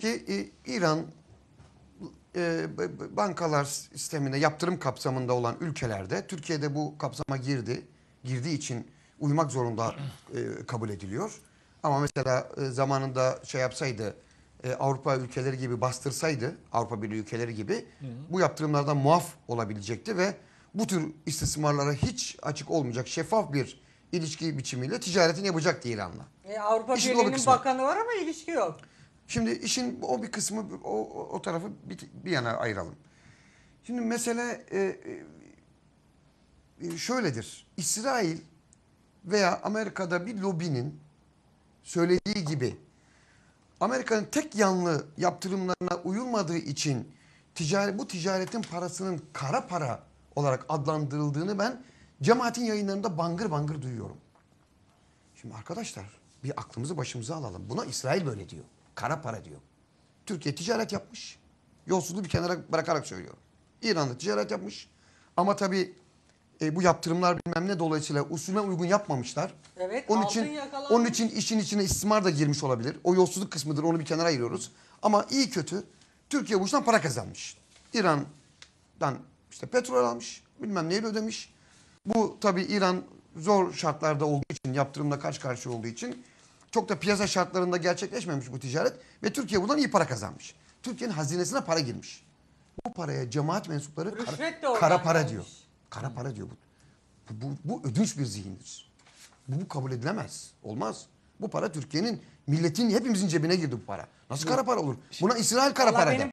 ki e, İran e, bankalar sistemine yaptırım kapsamında olan ülkelerde Türkiye'de bu kapsama girdi. Girdiği için uymak zorunda e, kabul ediliyor. Ama mesela e, zamanında şey yapsaydı e, Avrupa ülkeleri gibi bastırsaydı Avrupa Birliği ülkeleri gibi bu yaptırımlardan muaf olabilecekti ve bu tür istismarlara hiç açık olmayacak şeffaf bir ilişki biçimiyle ticaretini yapacaktı İran'la. E, Avrupa İşin Birliği'nin bakanı var ama ilişki yok. Şimdi işin o bir kısmı o, o, tarafı bir, bir yana ayıralım. Şimdi mesele e, e, şöyledir. İsrail veya Amerika'da bir lobinin söylediği gibi Amerika'nın tek yanlı yaptırımlarına uyulmadığı için ticari, bu ticaretin parasının kara para olarak adlandırıldığını ben cemaatin yayınlarında bangır bangır duyuyorum. Şimdi arkadaşlar bir aklımızı başımıza alalım. Buna İsrail böyle diyor. Kara para diyor. Türkiye ticaret yapmış. Yolsuzluğu bir kenara bırakarak söylüyorum. İran'da ticaret yapmış. Ama tabii e, bu yaptırımlar bilmem ne dolayısıyla usulüne uygun yapmamışlar. Evet, Onun altın için yakalanmış. onun için işin içine istismar da girmiş olabilir. O yolsuzluk kısmıdır. Onu bir kenara ayırıyoruz. Ama iyi kötü Türkiye bu işten para kazanmış. İran'dan işte petrol almış. Bilmem neyle ödemiş. Bu tabii İran zor şartlarda olduğu için, yaptırımla karşı karşıya olduğu için çok da piyasa şartlarında gerçekleşmemiş bu ticaret ve Türkiye buradan iyi para kazanmış. Türkiye'nin hazinesine para girmiş. Bu paraya cemaat mensupları Rüşvet kara, kara para gelmiş. diyor. Kara para diyor bu. Bu, bu, bu ödünç bir zihindir. Bu, bu kabul edilemez. Olmaz. Bu para Türkiye'nin, milletin, hepimizin cebine girdi bu para. Nasıl kara para olur? Buna İsrail kara para der.